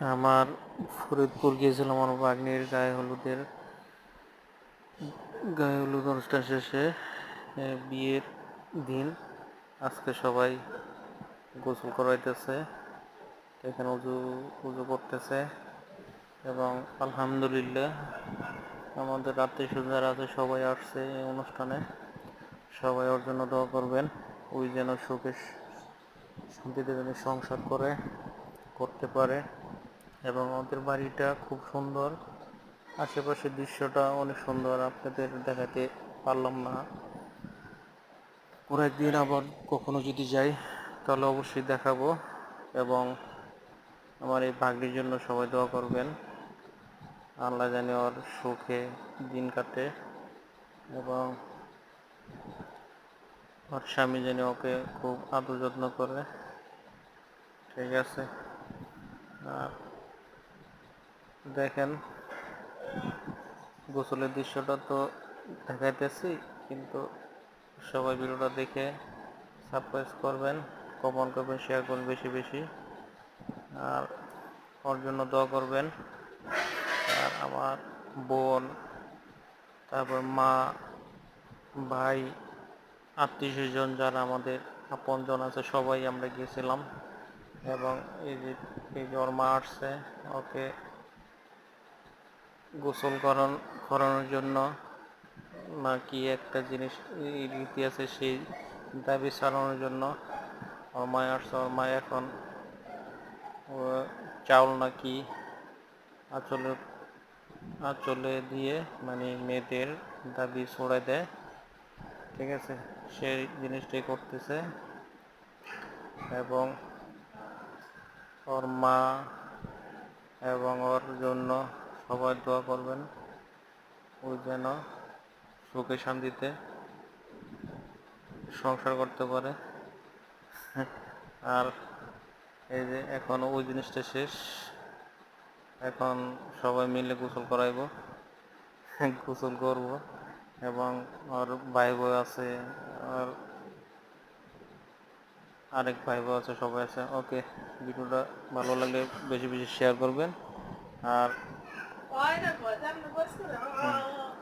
আমার ফরিদপুর গিয়েছিলাম আমার বাগনির গায়ে হলুদের, গায়ে হলুদ অনুষ্ঠান শেষে বিয়ের দিন আজকে সবাই গোসল করাইতেছে, এখানে উজু উজু করতেছে এবং আলহামদুলিল্লাহ আমাদের আত্মীয় যারা আছে, সবাই আসছে এই অনুষ্ঠানে, সবাই ওর জন্য দোয়া করবেন, ওই যেন সুখে, শান্তিতে যেন সংসার করে, করতে পারে। এবং আমাদের বাড়িটা খুব সুন্দর। আশেপাশের দৃশ্যটা অনেক সুন্দর, আপনাদের দেখাতে পারলাম না। পরে একদিন আবার কখনো যদি যাই, তাহলে অবশ্যই দেখাবো এবং আমার এই ভাগ্নির জন্য সবাই দোয়া করবেন। আল্লাহ জানি ওর সুখে দিন কাটে এবং ওর স্বামী যেন ওকে খুব আদর যত্ন করে। ঠিক আছে। আর দেখেন, গোসলের দৃশ্যটা তো দেখাইতেছি, কিন্তু সবাই ভিডিওটা দেখে সারপ্রাইজ করবেন কমেন্ট করবেন, শেয়ার করবেন বেশি বেশি। আর ওর জন্য দোয়া করবেন। আর আমার বোন, তারপর মা, ভাই, আত্মীয় স্বজন যারা আমাদের আপনজন আছে, সবাই আমরা গিয়েছিলাম এবং এই যে এই যে ওর মা আসছে, ওকে গোসল করান, করানোর জন্য না কি একটা জিনিস রীতি আছে, সেই দাবি চালানোর জন্য। ওর মায় আসছে ওর মায় এখন চাউল নাকি আঁচলে আঁচলে দিয়ে মানে মেয়েদের দাবি ছড়াই দেয়। ঠিক আছে? সেই জিনিসটাই করতেছে। এবং ওর মা এবং ওর জন্য সবাই দোয়া করবেন। ও যেন সুখে শান্তিতে সংসার করতে পারে। আর এই যে এখন ওই জিনিসটা শেষ। এখন সবাই মিলে গোসল করাইব। গোসল করব এবং ওর ভাই বোন আছে, আর আরেক ভাই বোন আছে, সবাই আছে। ওকে, ভিডিওটা ভালো লাগলে বেশি বেশি শেয়ার করবেন। আর 好，那多咱们多吃点啊啊啊！